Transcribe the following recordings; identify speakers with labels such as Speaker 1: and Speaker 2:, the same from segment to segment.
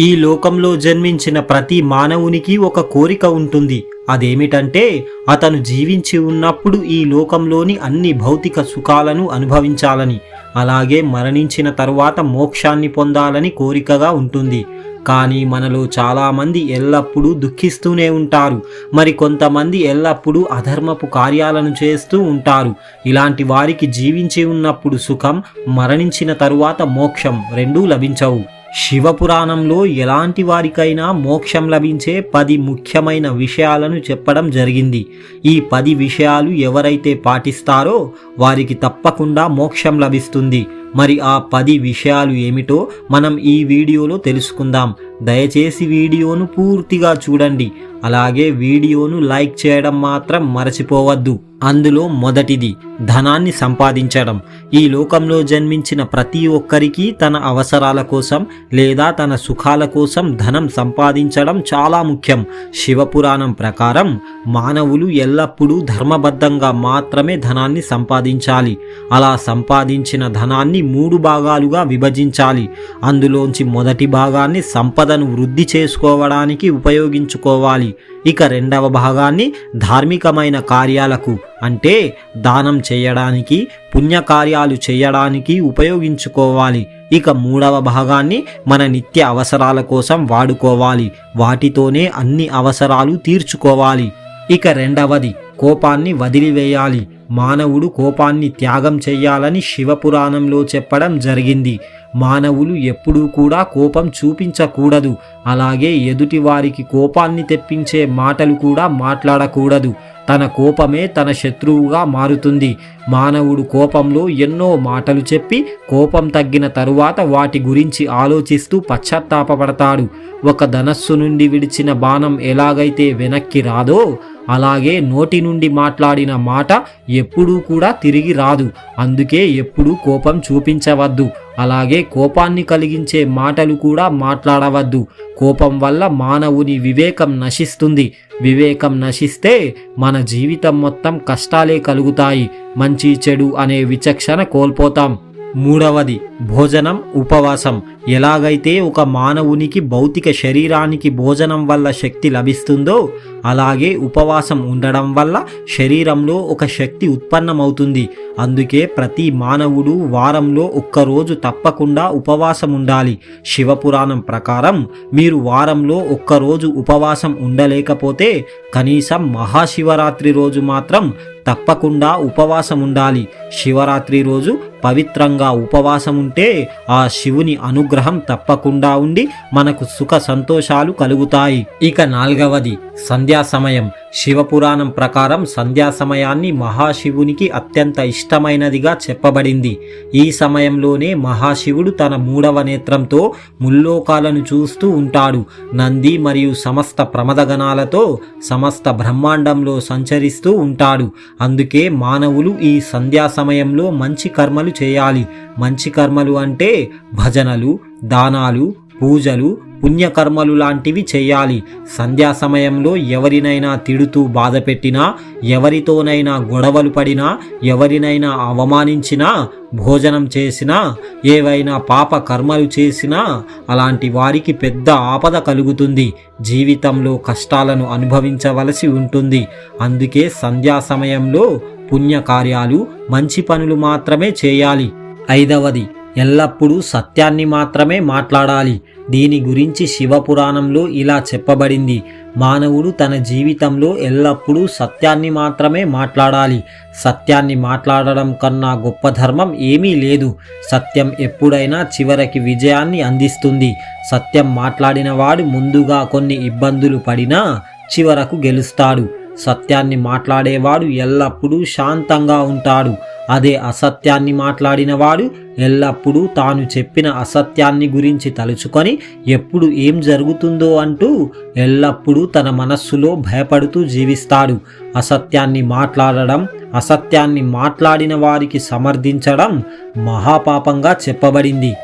Speaker 1: ఈ లోకంలో జన్మించిన ప్రతి మానవునికి ఒక కోరిక ఉంటుంది. అదేమిటంటే అతను జీవించి ఉన్నప్పుడు ఈ లోకంలోని అన్ని భౌతిక సుఖాలను అనుభవించాలని అలాగే మరణించిన తరువాత మోక్షాన్ని పొందాలని కోరికగా ఉంటుంది. కానీ మనలో చాలామంది ఎల్లప్పుడూ దుఃఖిస్తూనే ఉంటారు. మరి కొంతమంది ఎల్లప్పుడూ అధర్మపు కార్యాలను చేస్తూ ఉంటారు. ఇలాంటి వారికి జీవించి ఉన్నప్పుడు సుఖం మరణించిన తరువాత మోక్షం రెండూ లభించవు. శివపురాణంలో ఎలాంటి వారికైనా మోక్షం లభించే పది ముఖ్యమైన విషయాలను చెప్పడం జరిగింది. ఈ పది విషయాలు ఎవరైతే పాటిస్తారో వారికి తప్పకుండా మోక్షం లభిస్తుంది. మరి ఆ పది విషయాలు ఏమిటో మనం ఈ వీడియోలో తెలుసుకుందాం. దయచేసి వీడియోను పూర్తిగా చూడండి. అలాగే వీడియోను లైక్ చేయడం మాత్రం మరచిపోవద్దు. అందులో మొదటిది ధనాన్ని సంపాదించడం. ఈ లోకంలో జన్మించిన ప్రతి ఒక్కరికి తన అవసరాల కోసం లేదా తన సుఖాల కోసం ధనం సంపాదించడం చాలా ముఖ్యం. శివపురాణం ప్రకారం మానవులు ఎల్లప్పుడూ ధర్మబద్ధంగా మాత్రమే ధనాన్ని సంపాదించాలి. అలా సంపాదించిన ధనాన్ని మూడు భాగాలుగా విభజించాలి. అందులోంచి మొదటి భాగాన్ని సంపదను వృద్ధి చేసుకోవడానికి ఉపయోగించుకోవాలి. ఇక రెండవ భాగాన్ని ధార్మికమైన కార్యాలకు అంటే దానం చేయడానికి పుణ్యకార్యాలు చేయడానికి ఉపయోగించుకోవాలి. ఇక మూడవ భాగాన్ని మన నిత్య అవసరాల కోసం వాడుకోవాలి. వాటితోనే అన్ని అవసరాలు తీర్చుకోవాలి. ఇక రెండవది కోపాన్ని వదిలివేయాలి. మానవుడు కోపాన్ని త్యాగం చేయాలని శివపురాణంలో చెప్పడం జరిగింది. మానవులు ఎప్పుడూ కూడా కోపం చూపించకూడదు. అలాగే ఎదుటి వారికి కోపాన్ని తెప్పించే మాటలు కూడా మాట్లాడకూడదు. తన కోపమే తన శత్రువుగా మారుతుంది. మానవుడు కోపంలో ఎన్నో మాటలు చెప్పి కోపం తగ్గిన తరువాత వాటి గురించి ఆలోచిస్తూ పశ్చాత్తాపపడతాడు. ఒక ధనస్సు నుండి విడిచిన బాణం ఎలాగైతే వెనక్కి రాదో అలాగే నోటి నుండి మాట్లాడిన మాట ఎప్పుడూ కూడా తిరిగి రాదు. అందుకే ఎప్పుడూ కోపం చూపించవద్దు. అలాగే కోపాన్ని కలిగించే మాటలు కూడా మాట్లాడవద్దు. కోపం వల్ల మానవుని వివేకం నశిస్తుంది. వివేకం నశిస్తే మన జీవితం మొత్తం కష్టాలే కలుగుతాయి. మంచి చెడు అనే విచక్షణ కోల్పోతాం. మూడవది భోజనం ఉపవాసం. ఎలాగైతే ఒక మానవునికి భౌతిక శరీరానికి భోజనం వల్ల శక్తి లభిస్తుందో అలాగే ఉపవాసం ఉండడం వల్ల శరీరంలో ఒక శక్తి ఉత్పన్నమవుతుంది. అందుకే ప్రతి మానవుడు వారంలో ఒక్కరోజు తప్పకుండా ఉపవాసం ఉండాలి. శివపురాణం ప్రకారం మీరు వారంలో ఒక్కరోజు ఉపవాసం ఉండలేకపోతే కనీసం మహాశివరాత్రి రోజు మాత్రం తప్పకుండా ఉపవాసం ఉండాలి శివరాత్రి రోజు పవిత్రంగా ఉపవాసం ఉంటే ఆ శివుని అనుగ్రహం తప్పకుండా ఉండి మనకు సుఖ సంతోషాలు కలుగుతాయి. ఇక నాల్గవది. సంధ్యా సమయం శివపురాణం ప్రకారం సంధ్యా సమయాన్ని మహాశివునికి అత్యంత ఇష్టమైనదిగా చెప్పబడింది. ఈ సమయంలోనే మహాశివుడు తన మూడవ నేత్రంతో ముల్లోకాలను చూస్తూ ఉంటాడు. నంది మరియు సమస్త ప్రమదగణాలతో సమస్త బ్రహ్మాండంలో సంచరిస్తూ ఉంటాడు. అందుకే మానవులు ఈ సంధ్యా సమయంలో మంచి కర్మలు చేయాలి. మంచి కర్మలు అంటే భజనలు దానాలు పూజలు పుణ్యకర్మలు లాంటివి చేయాలి. సంధ్యా సమయంలో ఎవరినైనా తిడుతూ బాధ పెట్టినా ఎవరితోనైనా గొడవలు పడినా ఎవరినైనా అవమానించినా భోజనం చేసినా ఏవైనా పాప కర్మలు చేసినా అలాంటి వారికి పెద్ద ఆపద కలుగుతుంది. జీవితంలో కష్టాలను అనుభవించవలసి ఉంటుంది. అందుకే సంధ్యా సమయంలో పుణ్యకార్యాలు మంచి పనులు మాత్రమే చేయాలి. ఐదవది ఎల్లప్పుడూ సత్యాన్ని మాత్రమే మాట్లాడాలి. దీని గురించి శివపురాణంలో ఇలా చెప్పబడింది. మానవుడు తన జీవితంలో ఎల్లప్పుడూ సత్యాన్ని మాత్రమే మాట్లాడాలి. సత్యాన్ని మాట్లాడడం కన్నా గొప్ప ధర్మం ఏమీ లేదు. సత్యం ఎప్పుడైనా చివరికి విజయాన్ని అందిస్తుంది. సత్యం మాట్లాడినవాడు ముందుగా కొన్ని ఇబ్బందులు పడినా చివరకు గెలుస్తాడు. సత్యాన్ని మాట్లాడేవాడు ఎల్లప్పుడూ శాంతంగా ఉంటాడు. అదే అసత్యాన్ని మాట్లాడినవాడు ఎల్లప్పుడూ తాను చెప్పిన అసత్యాన్ని గురించి తలుచుకొని ఎప్పుడు ఏం జరుగుతుందో అంటూ ఎల్లప్పుడూ తన మనస్సులో భయపడుతూ జీవిస్తాడు. అసత్యాన్ని మాట్లాడడం అసత్యాన్ని మాట్లాడిన వారికి సమర్థించడం మహాపాపంగా చెప్పబడింది.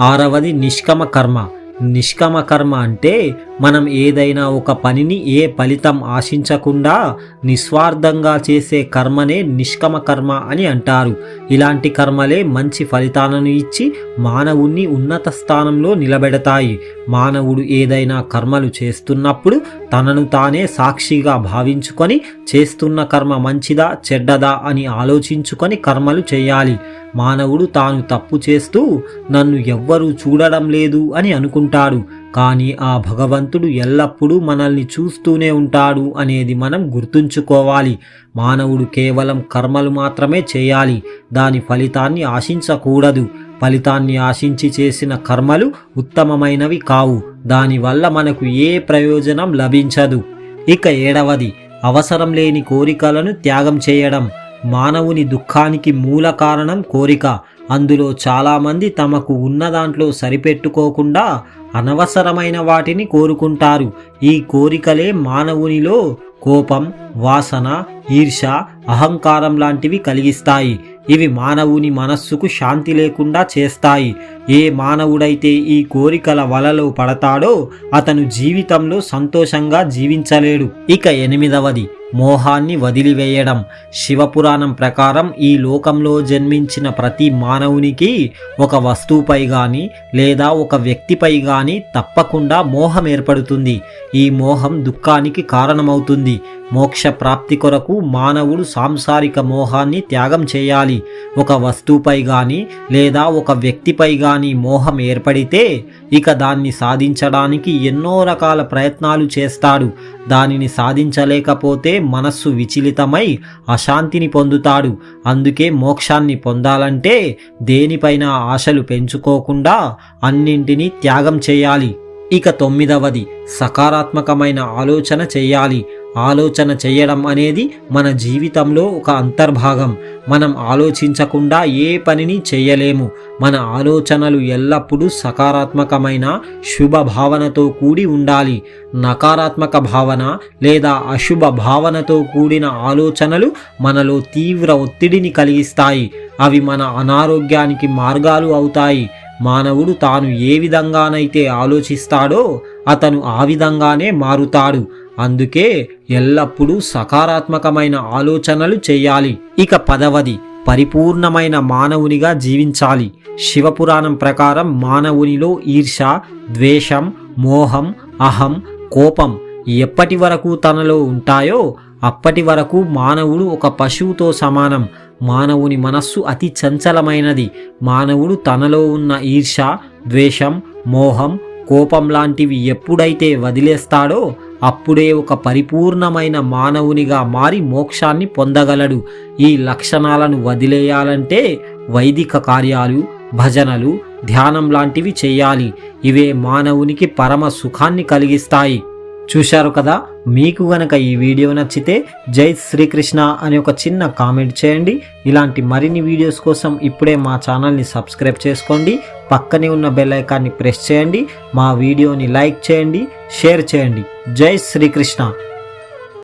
Speaker 1: ఆరవది నిష్కమ కర్మ. నిష్కమ కర్మ అంటే మనం ఏదైనా ఒక పనిని ఏ ఫలితం ఆశించకుండా నిస్వార్థంగా చేసే కర్మనే నిష్కమ కర్మ అని అంటారు. ఇలాంటి కర్మలే మంచి ఫలితాలను ఇచ్చి మానవుణ్ణి ఉన్నత స్థానంలో నిలబెడతాయి. మానవుడు ఏదైనా కర్మలు చేస్తున్నప్పుడు తనను తానే సాక్షిగా భావించుకొని చేస్తున్న కర్మ మంచిదా చెడ్డదా అని ఆలోచించుకొని కర్మలు చేయాలి. మానవుడు తాను తప్పు చేస్తూ నన్ను ఎవ్వరూ చూడడం లేదు అని అనుకుంటాడు. కానీ ఆ భగవంతుడు ఎల్లప్పుడూ మనల్ని చూస్తూనే ఉంటాడు అనేది మనం గుర్తుంచుకోవాలి. మానవుడు కేవలం కర్మలు మాత్రమే చేయాలి. దాని ఫలితాన్ని ఆశించకూడదు. ఫలితాన్ని ఆశించి చేసిన కర్మలు ఉత్తమమైనవి కావు. దానివల్ల మనకు ఏ ప్రయోజనం లభించదు. ఇక ఏడవది. అవసరం లేని కోరికలను త్యాగం చేయడం. మానవుని దుఃఖానికి మూల కారణం కోరిక. అందులో చాలామంది తమకు ఉన్న దాంట్లో సరిపెట్టుకోకుండా అనవసరమైన వాటిని కోరుకుంటారు. ఈ కోరికలే మానవునిలో కోపం వాసన ఈర్ష అహంకారం లాంటివి కలిగిస్తాయి. ఇవి మానవుని మనస్సుకు శాంతి లేకుండా చేస్తాయి. ఏ మానవుడైతే ఈ కోరికల వలలో పడతాడో అతను జీవితంలో సంతోషంగా జీవించలేడు. ఇక ఎనిమిదవది మోహాన్ని వదిలివేయడం. శివపురాణం ప్రకారం ఈ లోకంలో జన్మించిన ప్రతి మానవునికి ఒక వస్తువుపై గాని లేదా ఒక వ్యక్తిపై గాని తప్పకుండా మోహం ఏర్పడుతుంది. ఈ మోహం దుఃఖానికి కారణమవుతుంది. మోక్ష ప్రాప్తి కొరకు మానవుడు సాంసారిక మోహాన్ని త్యాగం చేయాలి. ఒక వస్తువుపై గాని లేదా ఒక వ్యక్తిపై గాని మోహం ఏర్పడితే ఇక దాన్ని సాధించడానికి ఎన్నో రకాల ప్రయత్నాలు చేస్తాడు. దానిని సాధించలేకపోతే మనస్సు విచలితమై అశాంతిని పొందుతాడు. అందుకే మోక్షాన్ని పొందాలంటే దేనిపైన ఆశలు పెంచుకోకుండా అన్నింటినీ త్యాగం చేయాలి. ఇక తొమ్మిదవది సకారాత్మకమైన ఆలోచన చేయాలి. ఆలోచన చేయడం అనేది మన జీవితంలో ఒక అంతర్భాగం. మనం ఆలోచించకుండా ఏ పనిని చేయలేము. మన ఆలోచనలు ఎల్లప్పుడూ సకారాత్మకమైన శుభ భావనతో కూడి ఉండాలి. నకారాత్మక భావన లేదా అశుభ భావనతో కూడిన ఆలోచనలు మనలో తీవ్ర ఒత్తిడిని కలిగిస్తాయి. అవి మన అనారోగ్యానికి మార్గాలు అవుతాయి. మానవుడు తాను ఏ విధంగానైతే ఆలోచిస్తాడో అతను ఆ విధంగానే మారుతాడు. అందుకే ఎల్లప్పుడూ సకారాత్మకమైన ఆలోచనలు చేయాలి. ఇక పదవది పరిపూర్ణమైన మానవునిగా జీవించాలి. శివపురాణం ప్రకారం మానవునిలో ఈర్ష ద్వేషం మోహం అహం కోపం ఎప్పటి వరకు తనలో ఉంటాయో అప్పటి వరకు మానవుడు ఒక పశువుతో సమానం. మానవుని మనస్సు అతి చంచలమైనది. మానవుడు తనలో ఉన్న ఈర్ష ద్వేషం మోహం కోపం లాంటివి ఎప్పుడైతే వదిలేస్తాడో అప్పుడే ఒక పరిపూర్ణమైన మానవునిగా మారి మోక్షాన్ని పొందగలడు. ఈ లక్షణాలను వదిలేయాలంటే వైదిక కార్యాలు భజనలు ధ్యానం లాంటివి చేయాలి. ఇవే మానవునికి పరమ సుఖాన్ని కలిగిస్తాయి. చూశారు కదా? మీకు గనక ఈ వీడియో నచ్చితే జై శ్రీకృష్ణ అని ఒక చిన్న కామెంట్ చేయండి. ఇలాంటి మరిన్ని వీడియోస్ కోసం ఇప్పుడే మా ఛానల్ని సబ్స్క్రైబ్ చేసుకోండి. పక్కనే ఉన్న బెల్ ఐకాన్ని ప్రెస్ చేయండి. మా వీడియోని లైక్ చేయండి షేర్ చేయండి. జై శ్రీకృష్ణ.